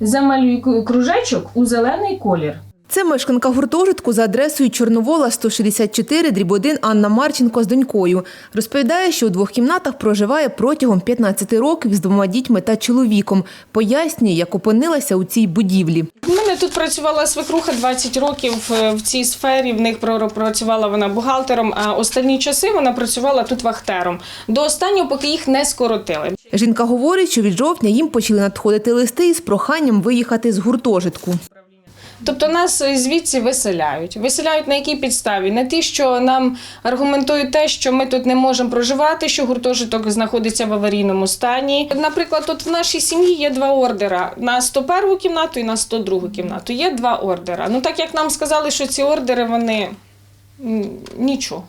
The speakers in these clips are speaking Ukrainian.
Замалюй кружечок у зелений колір. Це мешканка гуртожитку за адресою Чорновола 164, дріб 1 Анна Марченко з донькою. Розповідає, що у двох кімнатах проживає протягом 15 років з двома дітьми та чоловіком. Пояснює, як опинилася у цій будівлі. У мене тут працювала свекруха 20 років е, в цій сфері. В них працювала вона бухгалтером, а останні часи вона працювала тут вахтером. До останнього, поки їх не скоротили. Жінка говорить, що від жовтня їм почали надходити листи із проханням виїхати з гуртожитку. Тобто нас звідси виселяють. Виселяють на якій підставі? На ті, що нам аргументують те, що ми тут не можемо проживати, що гуртожиток знаходиться в аварійному стані. Наприклад, тут в нашій сім'ї є два ордера на 101 кімнату і на 102 кімнату. Є два ордера. Ну так як нам сказали, що ці ордери вони нічого.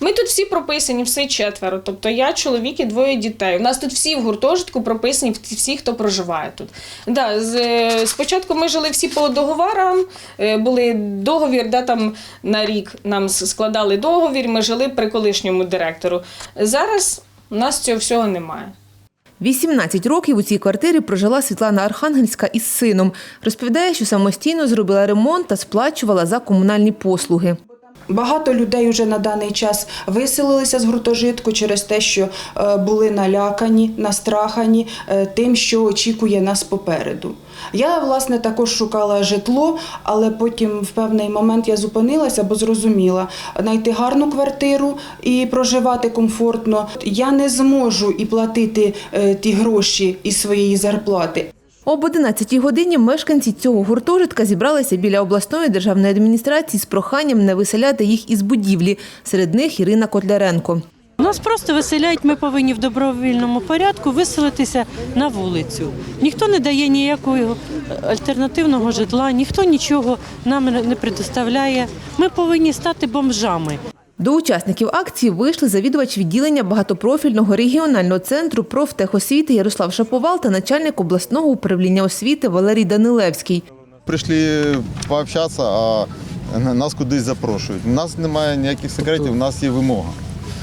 Ми тут всі прописані, всі четверо. Тобто я, чоловік і двоє дітей. У нас тут всі в гуртожитку прописані, всі, хто проживає тут. Да, з, е, спочатку ми жили всі по договорам, е, були договір, да, там на рік нам складали договір, ми жили при колишньому директору. Зараз у нас цього всього немає. 18 років у цій квартирі прожила Світлана Архангельська із сином. Розповідає, що самостійно зробила ремонт та сплачувала за комунальні послуги. Багато людей вже на даний час виселилися з гуртожитку через те, що е, були налякані, настрахані е, тим, що очікує нас попереду. Я, власне, також шукала житло, але потім в певний момент я зупинилася, бо зрозуміла, знайти гарну квартиру і проживати комфортно. Я не зможу і платити е, ті гроші із своєї зарплати. Об 11 годині мешканці цього гуртожитка зібралися біля обласної державної адміністрації з проханням не виселяти їх із будівлі. Серед них Ірина Котляренко. Нас просто виселяють, ми повинні в добровільному порядку виселитися на вулицю. Ніхто не дає ніякого е, альтернативного житла, ніхто нічого нам не не предоставляє. Ми повинні стати бомжами. До учасників акції вийшли завідувач відділення багатопрофільного регіонального центру профтехосвіти Ярослав Шаповал та начальник обласного управління освіти Валерій Данилевський. Прийшли пообщатися, а нас кудись запрошують. У нас немає ніяких секретів, у нас є вимога.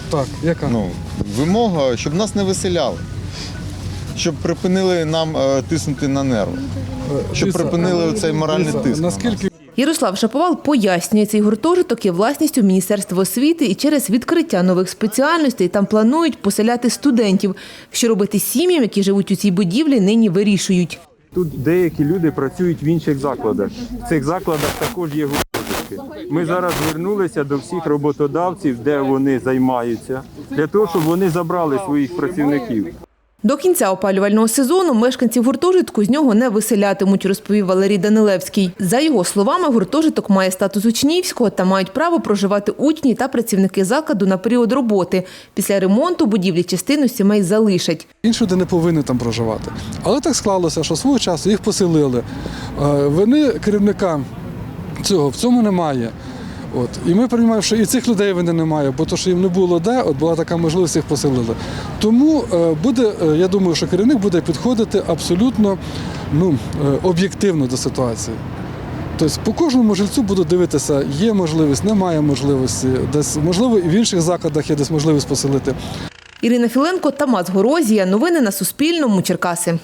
Так, яка? Ну, вимога, щоб нас не виселяли, щоб припинили нам е, тиснути на нерви, щоб припинили цей моральний тиск. Наскільки Ярослав Шаповал пояснює, цей гуртожиток є власністю Міністерства освіти і через відкриття нових спеціальностей там планують поселяти студентів. Що робити сім'ям, які живуть у цій будівлі, нині вирішують. Тут деякі люди працюють в інших закладах. В цих закладах також є гуртожитки. Ми зараз звернулися до всіх роботодавців, де вони займаються, для того, щоб вони забрали своїх працівників. До кінця опалювального сезону мешканців гуртожитку з нього не виселятимуть, розповів Валерій Данилевський. За його словами, гуртожиток має статус учнівського та мають право проживати учні та працівники закладу на період роботи. Після ремонту будівлі частину сімей залишать. інші люди не повинні там проживати. Але так склалося, що свого часу їх поселили. Е, Вини керівника цього в цьому немає. От. І ми розуміємо, що і цих людей вини немає, бо то, що їм не було де, от була така можливість, їх поселили. Тому е, буде, е, я думаю, що керівник буде підходити абсолютно ну, е, об'єктивно до ситуації. Тобто по кожному жильцю буду дивитися, є можливість, немає можливості, десь можливо і в інших закладах є десь можливість поселити. Ірина Філенко, Тамас Горозія. Новини на Суспільному. Черкаси.